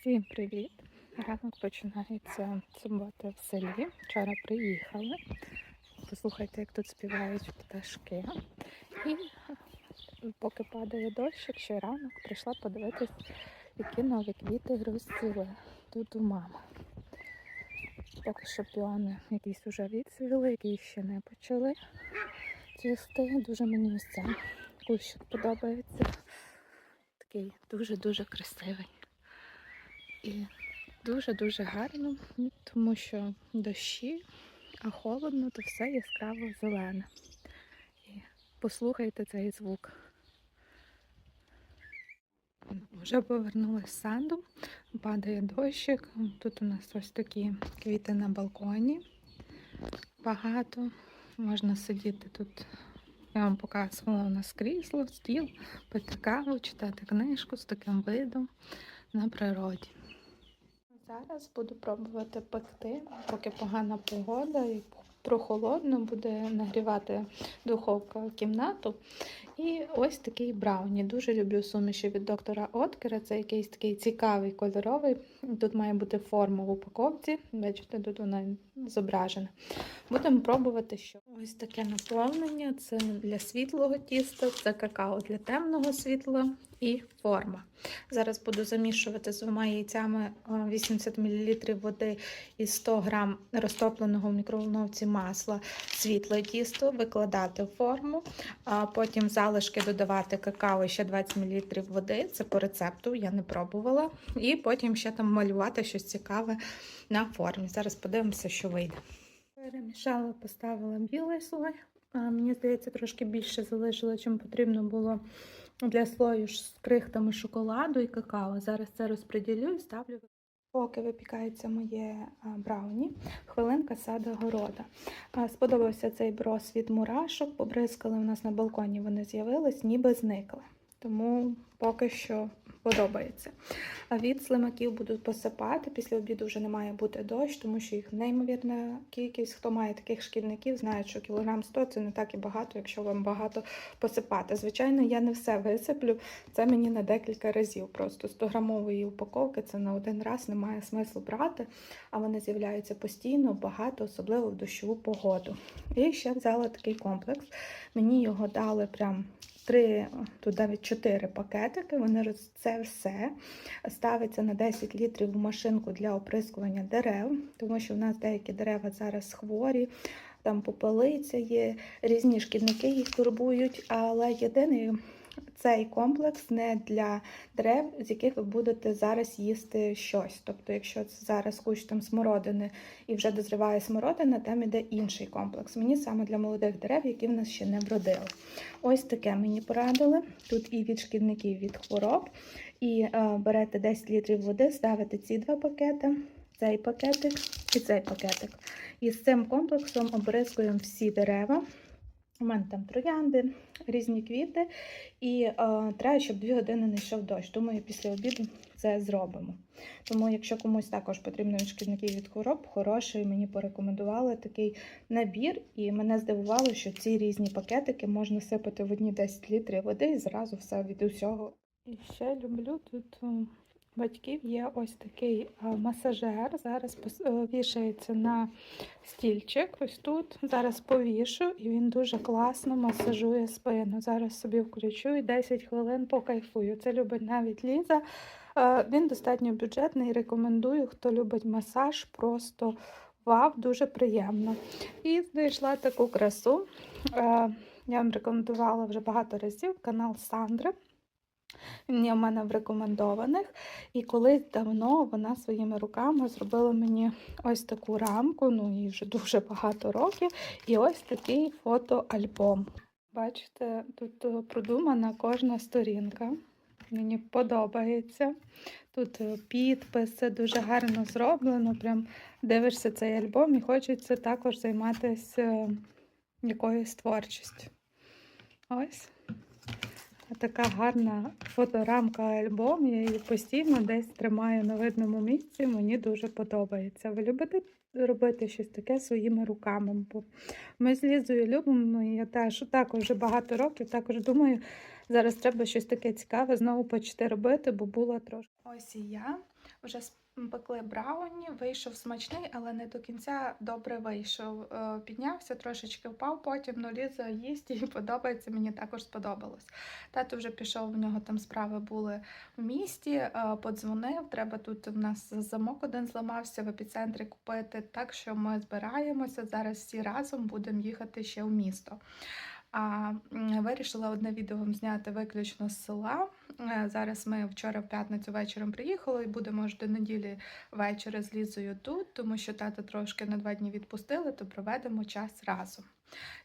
Всім привіт! Ранок починається з суботи в селі. Вчора приїхали. Послухайте, як тут співають пташки. І поки падає дощик, ще ранок прийшла подивитись, які нові квіти розцвіли тут у мами. Поки що піони якісь вже відцвіли, якісь ще не почали цвісти. Дуже мені ось цей кущик подобається. Такий дуже-дуже красивий. І дуже-дуже гарно, тому що дощі, а холодно, то все яскраво зелене. І послухайте цей звук. Вже повернулася з саду, падає дощик. Тут у нас ось такі квіти на балконі. Багато. Можна сидіти тут. Я вам показувала у нас крісло, стіл, пити каву, читати книжку з таким видом на природі. Зараз буду пробувати пекти, поки погана погода і прохолодно буде нагрівати духовка кімнату. І ось такий брауні. Дуже люблю суміші від доктора Откера. Це якийсь такий цікавий кольоровий. Тут має бути форма в упаковці. Бачите, тут вона зображена. Будемо пробувати, що ось таке наповнення. Це для світлого тіста, це какао для темного світла і форма. Зараз буду замішувати з двома яйцями е, 80 мл води і 100 г розтопленого в мікроволновці масла, світле тісто, викладати в форму, а потім залишки додавати какао ще 20 мл води. Це по рецепту, я не пробувала. І потім ще там малювати щось цікаве на формі. Зараз подивимося, що вийде. Перемішала, поставила білий слой. Мені здається, трошки більше залишила, чим потрібно було для слою з крихтами шоколаду і какао. Зараз це розподілю і ставлю. Поки випікається моє брауні, хвилинка сада города. Сподобався цей брос від мурашок, побризкали у нас на балконі, вони з'явились, ніби зникли. Тому поки що подобається. А від слимаків буду посипати. Після обіду вже не має бути дощ, тому що їх неймовірна кількість. Хто має таких шкільників, знає, що кілограм 100 це не так і багато, якщо вам багато посипати. Звичайно, я не все висиплю. Це мені на декілька разів. Просто 100-грамової упаковки це на один раз немає смислу брати, а вони з'являються постійно, багато, особливо в дощову погоду. І ще взяла такий комплекс. Мені його дали прям три, тут навіть чотири пакетики. Вони це все ставиться на 10 літрів в машинку для оприскування дерев, тому що в нас деякі дерева зараз хворі, там попелиця є, різні шкідники їх турбують. Але єдиний цей комплекс не для дерев, з яких ви будете зараз їсти щось. Тобто, якщо це зараз кущ там смородини і вже дозріває смородина, там іде інший комплекс. Мені саме для молодих дерев, які в нас ще не вродили. Ось таке мені порадили. Тут і від шкідників, від хвороб. І е, берете 10 літрів води, ставите ці два пакети, цей пакетик і цей пакетик. І з цим комплексом обрискуємо всі дерева. У мене там троянди, різні квіти, і е, треба, щоб 2 години не йшов дощ. Думаю, після обіду це зробимо. Тому, якщо комусь також потрібно від шкідників від хвороб, хороший мені порекомендували такий набір, і мене здивувало, що ці різні пакетики можна сипати в одні 10 літрів води і зразу все від усього. І ще люблю тут у батьків є ось такий масажер. Зараз е, вішається на стільчик. Ось тут. Зараз повішу, і він дуже класно масажує спину. Зараз собі включу і 10 хвилин покайфую. Це любить навіть Ліза. Е, Він достатньо бюджетний. Рекомендую, хто любить масаж, просто вау, дуже приємно. І знайшла таку красу. Е, Я вам рекомендувала вже багато разів канал Сандри. Він в мене в рекомендованих. І колись давно вона своїми руками зробила мені ось таку рамку, ну їй вже дуже багато років. І ось такий фотоальбом. Бачите, тут е, продумана кожна сторінка. Мені подобається. Тут е, підпис, це дуже гарно зроблено. Прям дивишся цей альбом і хочеться також займатися е, якоюсь творчістю. Ось. Така гарна фоторамка альбом. Я її постійно десь тримаю на видному місці. Мені дуже подобається. Ви любите робити щось таке своїми руками? Бо ми з Лізою любимо, я теж також вже багато років. Також думаю, зараз треба щось таке цікаве знову почати робити, бо була трошки. Ось і я. Вже спекли брауні, вийшов смачний, але не до кінця добре вийшов. Е, Піднявся, трошечки впав, потім ну, їсть і подобається. Мені також сподобалось. Тато вже пішов, в нього там справи були в місті, е, подзвонив. Треба тут у нас замок один зламався в епіцентрі купити. Так що ми збираємося зараз всі разом будемо їхати ще в місто. А вирішила одне відео вам зняти виключно з села. Е, Зараз ми вчора в п'ятницю вечором приїхали і будемо аж до неділі вечора з Лізою тут, тому що тата трошки на два дні відпустили, то проведемо час разом.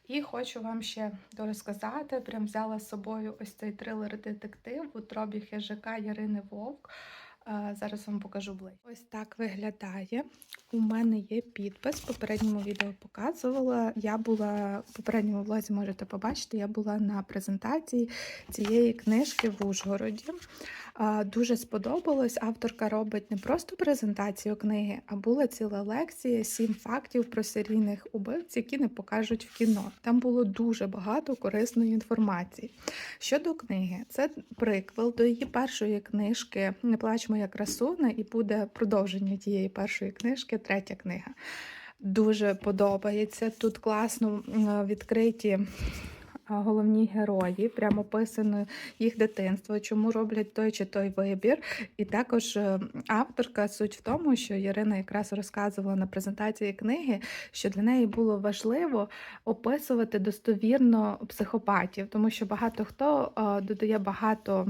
І хочу вам ще розказати, прям взяла з собою ось цей трилер-детектив у тробі хижака Ярини Вовк. Зараз вам покажу ближче. Ось так виглядає. У мене є підпис. В попередньому відео показувала. Я була в попередньому влозі, можете побачити, я була на презентації цієї книжки в Ужгороді. Дуже сподобалось. Авторка робить не просто презентацію книги, а була ціла лекція сім фактів про серійних убивць, які не покажуть в кіно. Там було дуже багато корисної інформації. Щодо книги, це приквел до її першої книжки Не плач моя красуна, і буде продовження тієї першої книжки, третя книга. Дуже подобається. Тут класно відкриті головні герої, прямо описано їх дитинство, чому роблять той чи той вибір. І також е, авторка суть в тому, що Ярина якраз розказувала на презентації книги, що для неї було важливо описувати достовірно психопатів, тому що багато хто е, додає багато.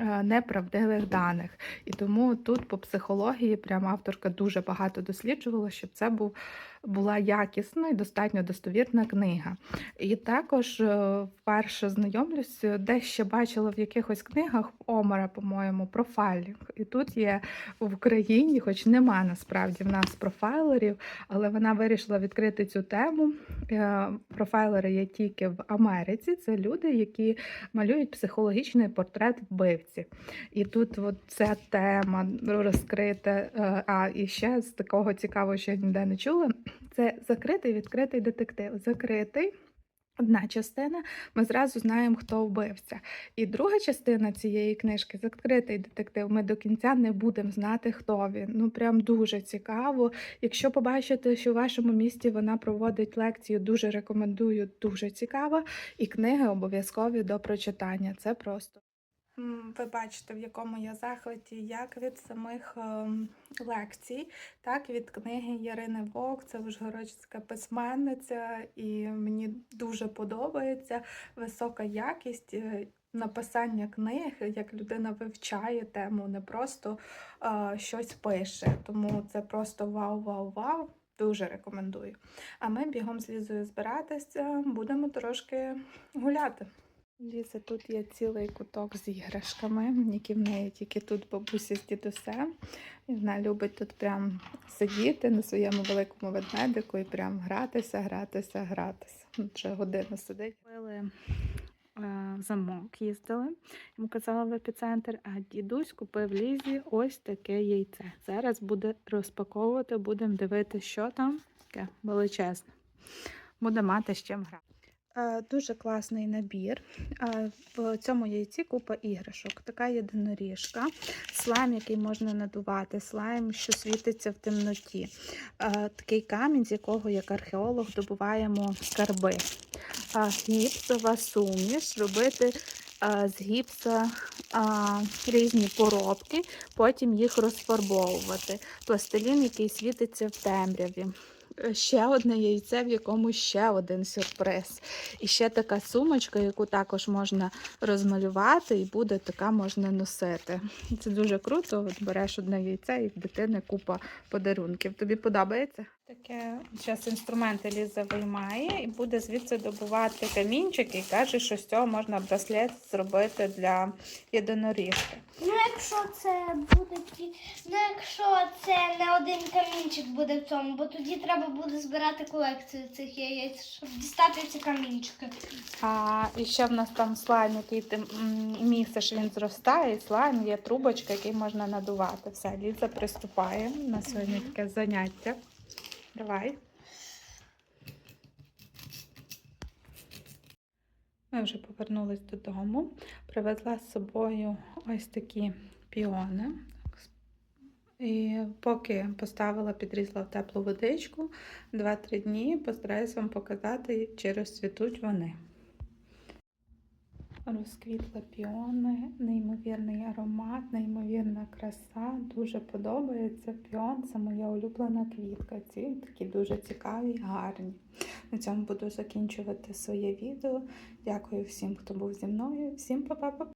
е, Неправдивих даних, і тому тут по психології прямо авторка дуже багато досліджувала, щоб це був була якісна і достатньо достовірна книга. І також е, вперше знайомлюсь, е, де ще бачила в якихось книгах Омара, по-моєму, профайлінг. І тут є в Україні, хоч нема насправді в нас профайлерів, але вона вирішила відкрити цю тему. Е, Профайлери є тільки в Америці. Це люди, які малюють психологічний портрет вбивці. І тут от ця тема розкрита. А і ще з такого цікавого, що я ніде не чула. Це закритий відкритий детектив. Закритий. Одна частина, ми зразу знаємо, хто вбивця. І друга частина цієї книжки закритий детектив. Ми до кінця не будемо знати, хто він. Ну прям дуже цікаво. Якщо побачите, що в вашому місті вона проводить лекцію, дуже рекомендую, дуже цікаво. І книги обов'язкові до прочитання. Це просто. Ви бачите, в якому я захваті, як від самих ем, лекцій, так від книги Ярини Вок, це ужгородська письменниця, і мені дуже подобається висока якість. е, Написання книг, як людина вивчає тему, не просто е, щось пише. Тому це просто вау, вау, вау. Дуже рекомендую. А ми бігом з Лізою збиратися, будемо трошки гуляти. Ліза, тут є цілий куток з іграшками, які в неї тільки тут бабусі з дідусем. І вона любить тут прям сидіти на своєму великому ведмедику і прям гратися, гратися, гратися. Вже годину сидить. Купили е, замок, їздили. Йому казала в епіцентр, а дідусь купив Лізі ось таке яйце. Зараз буде розпаковувати, будемо дивитися, що там таке величезне. Буде мати з чим грати. Е, Дуже класний набір. Е, В цьому яйці купа іграшок. Така єдиноріжка, слайм, який можна надувати, слайм, що світиться в темноті. Е, Такий камінь, з якого як археолог добуваємо скарби. Гіпсова суміш, робити з гіпса різні поробки, потім їх розфарбовувати. Пластилін, який світиться в темряві. Ще одне яйце, в якому ще один сюрприз. І ще така сумочка, яку також можна розмалювати, і буде така можна носити. Це дуже круто. От береш одне яйце і в дитини купа подарунків. Тобі подобається? Таке зараз інструменти Ліза виймає і буде звідси добувати камінчик і каже, що з цього можна браслет зробити для єдиноріжки. Ну, якщо це буде ну, якщо це не один камінчик буде в цьому, бо тоді треба буде збирати колекцію цих яєць, щоб дістати ці камінчики. А і ще в нас там слайм, який ти м, місиш, він зростає, і слайм є трубочка, який можна надувати. Все, Ліза приступає на сьогодні таке заняття. Давай. Ми вже повернулись додому. Привезла з собою ось такі піони. І поки поставила, підрізала в теплу водичку 2-3 дні, постараюсь вам показати, чи розцвітуть вони. Розквітли піони, неймовірний аромат, неймовірна краса. Дуже подобається піон. Це моя улюблена квітка. Ці такі дуже цікаві, гарні. На цьому буду закінчувати своє відео. Дякую всім, хто був зі мною. Всім па-па-па!